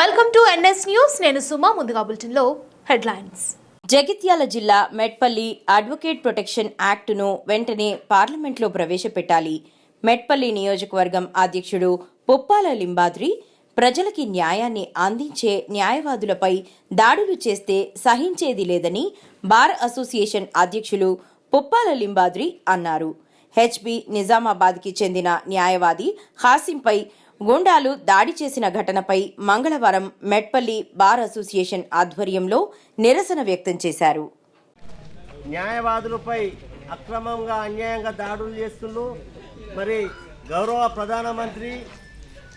Welcome to NS news నేను సుమా ముందుగా బులెటిన్లో హెడ్లైన్స్. జగిత్యాల జిల్లా మెట్పల్లి అడ్వకేట్ ప్రొటెక్షన్ యాక్టును వెంటనే పార్లమెంట్లో ప్రవేశపెట్టాలి. మెట్పల్లి నియోజకవర్గం అధ్యక్షుడు పుప్పాల లింబాద్రి ప్రజలకి న్యాయాన్ని అందించే న్యాయవాదులపై దాడులు చేస్తే సహించేది లేదని బార్ అసోసియేషన్ అధ్యక్షులు పుప్పాల లింబాద్రి అన్నారు. హెచ్బి నిజామాబాద్కి చెందిన న్యాయవాది హాసింపై గుండాలు దాడి చేసిన ఘటనపై మంగళవారం మెట్పల్లి బార్ అసోసియేషన్ ఆధ్వర్యంలో నిరసన వ్యక్తం చేశారు. న్యాయవాదులపై అక్రమంగా అన్యాయంగా దాడులు చేస్తున్నారు మరి గౌరవ ప్రధానమంత్రి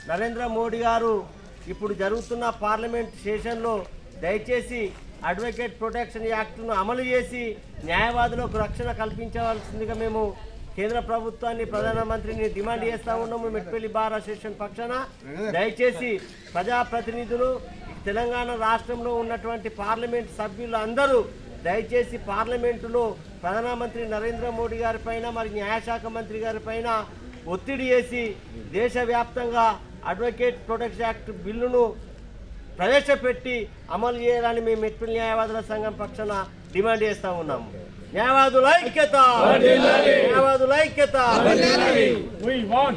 నరేంద్ర మోడీ గారు ఇప్పుడు జరుగుతున్న పార్లమెంట్ సెషన్లో దయచేసి అడ్వకేట్ ప్రొటెక్షన్ యాక్ట్ను అమలు చేసి న్యాయవాదులకు రక్షణ కల్పించవలసిందిగా మేము కేంద్ర ప్రభుత్వాన్ని ప్రధానమంత్రిని డిమాండ్ చేస్తా ఉన్నాము మెట్పల్లి బార్ అసోసియేషన్ పక్షాన. దయచేసి ప్రజాప్రతినిధులు తెలంగాణ రాష్ట్రంలో ఉన్నటువంటి పార్లమెంట్ సభ్యులు అందరూ దయచేసి పార్లమెంటులో ప్రధానమంత్రి నరేంద్ర మోడీ గారి పైన మరి న్యాయశాఖ మంత్రి గారి పైన ఒత్తిడి చేసి దేశవ్యాప్తంగా అడ్వకేట్ ప్రొటెక్షన్ యాక్ట్ బిల్లును ప్రవేశపెట్టి అమలు చేయాలని మేము మెట్పల్లి న్యాయవాదుల సంఘం పక్షాన డిమాండ్ చేస్తూ ఉన్నాము. న్యాయవాదుల ఐక్యత. న్యాయవాదుల ఐక్యత. We want